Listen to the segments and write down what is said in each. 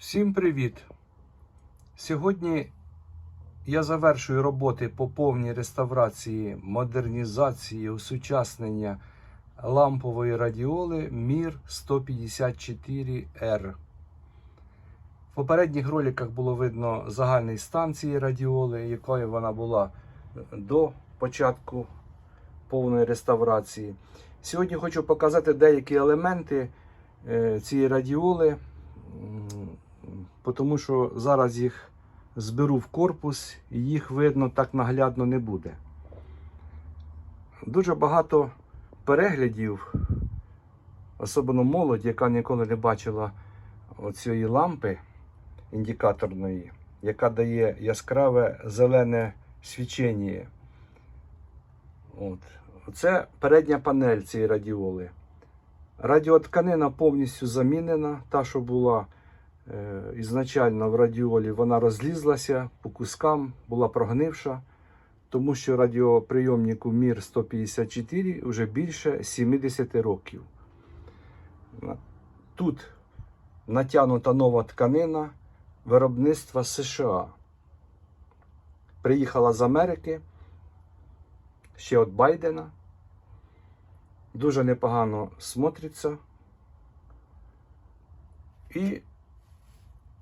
Всім привіт! Сьогодні я завершую роботи по повній реставрації, модернізації, осучаснення лампової радіоли Мір 154R. В попередніх роликах було видно загальний стан цієї радіоли, якою вона була до початку повної реставрації. Сьогодні хочу показати деякі елементи е, цієї радіоли, тому що зараз їх зберу в корпус і їх видно так наглядно не буде. Дуже багато переглядів, особливо молодь, яка ніколи не бачила оцієї лампи індикаторної, яка дає яскраве зелене свічення. От. Це передня панель цієї радіоли. Радіотканина повністю замінена. Та, що була ізначально в радіолі, вона розлізлася по кускам, була прогнивша, тому що радіоприйомнику Мір 154 вже більше 70 років. Тут натягнута нова тканина виробництва США. Приїхала з Америки ще від Байдена. Дуже непогано смотриться. І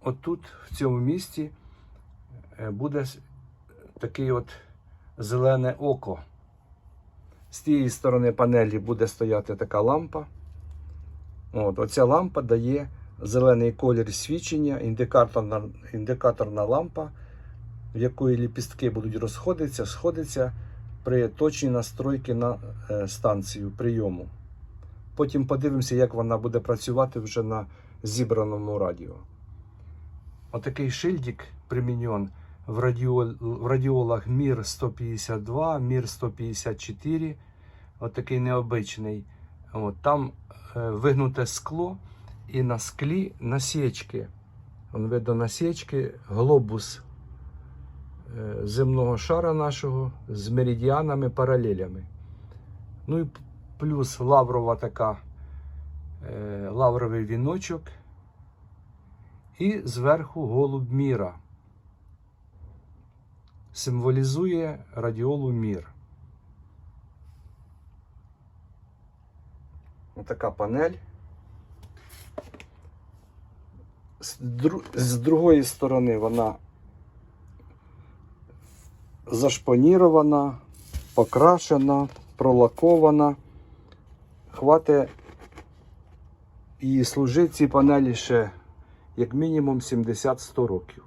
отут, в цьому місці, е, буде такий от зелене око. З тієї сторони панелі буде стояти така лампа. От, оця лампа дає зелений колір свічення, індикаторна, індикаторна лампа, в якої ліпістки будуть розходитися, сходитися при точній настройці на е, станцію прийому. Потім подивимося, як вона буде працювати вже на зібраному радіо. Отакий шильдик примінен в, радіол, в радіолах Мір 152, Мір 154. Отакий необичний. От, там е, вигнуте скло і на склі насічки. Видно насічки, глобус е, земного шара нашого з меридіанами, паралелями. Ну і плюс лаврова така, е, лавровий віночок. І зверху голуб міра. Символізує радіолу мір. Отака панель. З, з другої сторони вона зашпанірована, покрашена, пролакована. Хватить і служить цій панелі ще як мінімум 70-100 років.